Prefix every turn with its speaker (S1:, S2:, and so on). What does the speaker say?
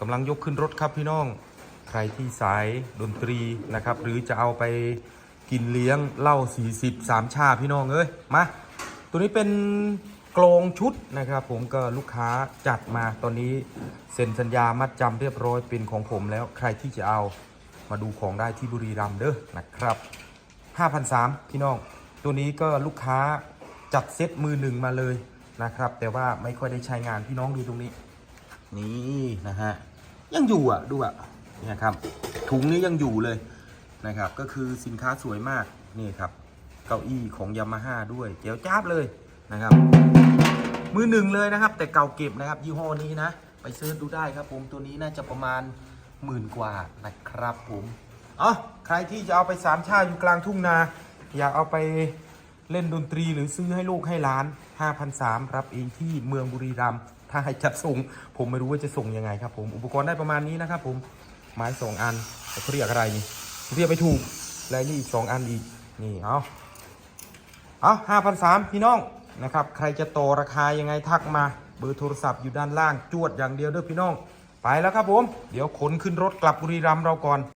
S1: กำลังยกขึ้นรถครับพี่น้อง ใครที่สายดนตรีนะครับ หรือจะเอาไปกินเลี้ยงเหล้า40 3 ชาพี่น้องเอ้ยมา ตัวนี้เป็นกลองชุดนะครับ ผมก็ลูกค้าจัดมาตอนนี้เซ็นสัญญามัดจำเรียบร้อยเป็นของผมแล้วใครที่จะเอามาดูของได้ที่บุรีรัมย์เด้อนะครับ5,300พี่น้อง ตัวนี้ก็ลูกค้าจัดเซตมือหนึ่งมาเลยนะครับ แต่ว่าไม่ค่อยได้ใช้งานพี่น้องดูตรงนี้ นี่นะฮะ ยังอยู่อะดูอะเนี่ยครับถุงนี้ยังอยู่เลยนะครับ ก็คือสินค้าสวยมากนี่ครับ เก้าอี้ของยามาฮ่าด้วยเจ๋วจ้าบเลยนะครับ มือหนึ่งเลยนะครับ แต่เก่าเก็บนะครับ ยี่ห้อนี้นะ ไปซิร์ชดูได้ครับ ผมตัวนี้น่าจะประมาณหมื่นกว่านะครับผมอ๋อใครที่จะเอาไปสามชาอยู่กลางทุ่งนา อยากเอาไป เล่นดนตรีหรือซื้อให้ลูกให้หลาน 5,300 รับเองที่เมืองบุรีรัมย์ถ้าให้จัดส่ง ผมไม่รู้ว่าจะส่งยังไงครับผมอุปกรณ์ได้ประมาณนี้นะครับผมไม้สองอันเขาเรียกอะไรนี่เรียกไม่ถูกและนี่อีกสองอันอีกนี่เอาเอาห้าพันสามพี่น้องนะครับ ใครจะต่อราคายังไงทักมา เบอร์โทรศัพท์อยู่ด้านล่างจวดอย่างเดียวเด้อพี่น้อง ไปแล้วครับผม เดี๋ยวขนขึ้นรถกลับบุรีรัมย์เราก่อน